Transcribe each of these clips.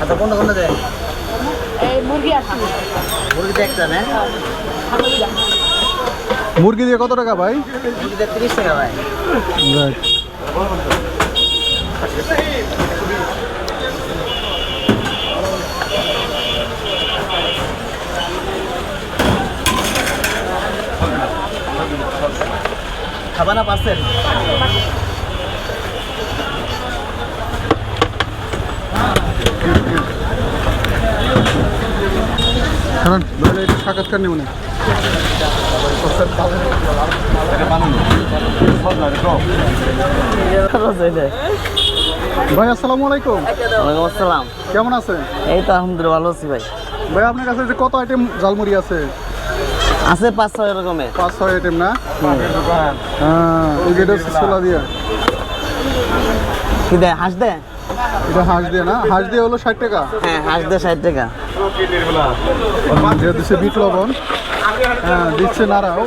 আচ্ছা কোনটা কোনটা দেয় মুরগি একটা না মুরগি দিয়ে কত টাকা ভাই? মুরগিতে তিরিশ টাকা ভাই। খাবা না পার্সেল? কারণ নাহলে এটা সাক্ষাৎকার নেব না ভাই আসসালামু আলাইকুম। ওয়ালাইকুম আসসালাম। কেমন আছেন? এই তো আলহামদুলিল্লাহ ভালো আছি ভাই। ভাই আপনার কাছে যে কত আইটেম জালমুড়ি আছে? আছে পাঁচ ছয় রকমের। পাঁচ ছয় আইটেম না? হ্যাঁ এই ছোলা দিয়ে। কি দেয়? হাঁস দেয়? এটা হাঁস দিয়ে না? হাঁস দিয়ে হলো ষাট টাকা। হ্যাঁ হাঁস দেয় ষাট টাকা। যেটা দিচ্ছে বিট লবণ। দিচ্ছে নাড়া ও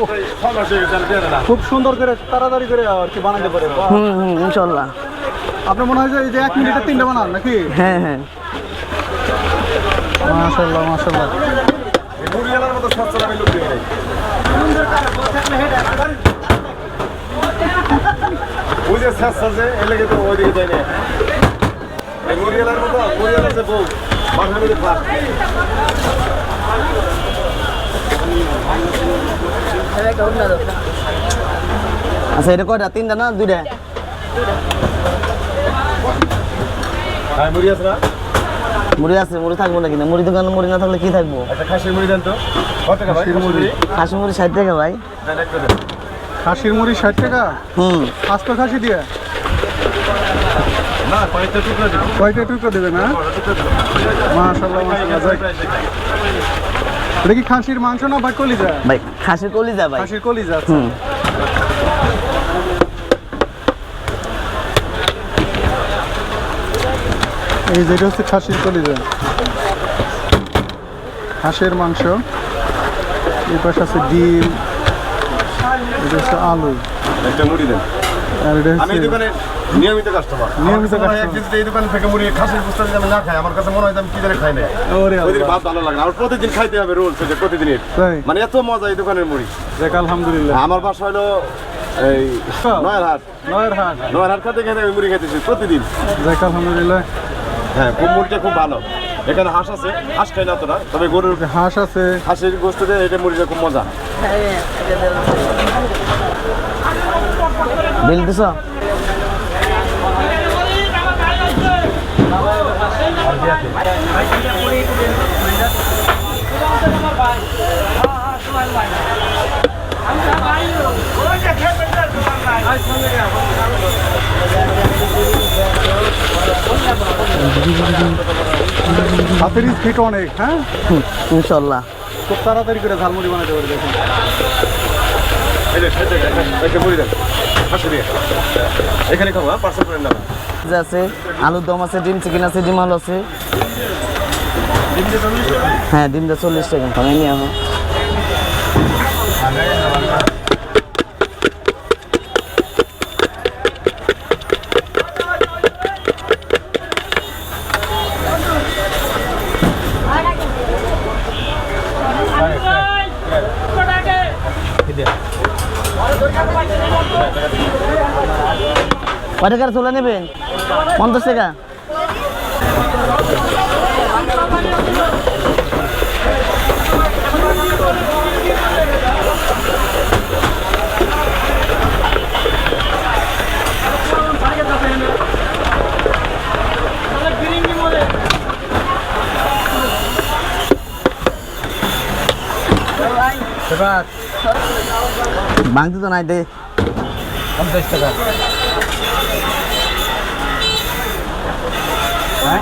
খুব সুন্দর করে তাড়াতাড়ি করে আর কি বানাইতে পারে। হুম হুম ইনশাল্লাহ। আপনার মনে হয় যে এই যে এক মিনিটে তিনটা বানান নাকি? হ্যাঁ হ্যাঁ। মাশাল্লাহ মাশাল্লাহ যে শেষ আছে এলাকে তো ওইদিকে যায় না। এই মুরিয়ালার মতো মুরিয়ালার যে বউ মাথার মধ্যে ফাঁস। আচ্ছা এটা কয়টা? তিনটা না দুইটা? হ্যাঁ মুড়ি আছে না? মুড়ি আছে মুড়ি থাকব না? কিনা মুড়ি দোকানে মুড়ি না থাকলে কি থাকব? একটা খাসির মুড়ি দেন তো। কত টাকা ভাই? খাসির মুড়ি। হাঁসি মুড়ি? ষাট টাকা ভাই। খাসির মুড়ি ষাট টাকা? হুম। আস্ত খাসি দিয়ে? না কয়েকটা টুকরা দিন কয়টা টুকরো দেবে? না মাশাল্লাহ মাশাল্লাহ। এটা কি খাসির মাংস না ভাই কলিজা? ভাই খাসির কলিজা ভাই। খাসির কলিজা আচ্ছা। হুম। এই যেটা হচ্ছে খাসির কলিজা। হাঁসের মাংস। এই পাশে আছে ডিম এটা হচ্ছে আলু। একটা মুড়ি দেন। আর এটা আমি হচ্ছে দোকানে নিয়মিত কাস্টমার নিয়মিত যদি এই দোকান থেকে মুড়ি খাসির পুস্তা যদি আমি না খাই আমার কাছে মনে হয় আমি কি জানি খাই না ওরে ওই ভাত ভালো লাগে আর প্রতিদিন খাইতে হবে রোল সেটা প্রতিদিনের। মানে এত মজা এই দোকানের মুড়ি। দেখ আলহামদুলিল্লাহ। আমার বাসা হলো এই নয়ার হাট নয়ের হাট নয়ার হাট খাতে খেতে আমি মুড়ি খাইতেছি প্রতিদিন। দেখ আলহামদুলিল্লাহ। হ্যাঁ খুব মুড়িটা খুব ভালো। এখানে হাঁস আছে। হাঁস খাই না তোরা তবে গরুর হাঁস আছে। হাঁসের গোস্ত দিয়ে এটা মুড়িটা খুব মজা। বিল দিছ? হাতের স্পিড অনেক হ্যাঁ? ইনশাল্লাহ। খুব তাড়াতাড়ি করে ঝালমুড়ি বানাতে পারে দেখুন। এখানে খাব হ্যাঁ? পার্সেল করে নেবেন আছে আলুর দম আছে ডিম চিকেন আছে ডিম আলু আছে। হ্যাঁ ডিমটা চল্লিশ টাকা আমি নিয়ে কয় টাকার চলে নেবেন পঞ্চাশ টাকা? ভাঙতে তো নাই দে। পঞ্চাশ টাকা। হ্যাঁ?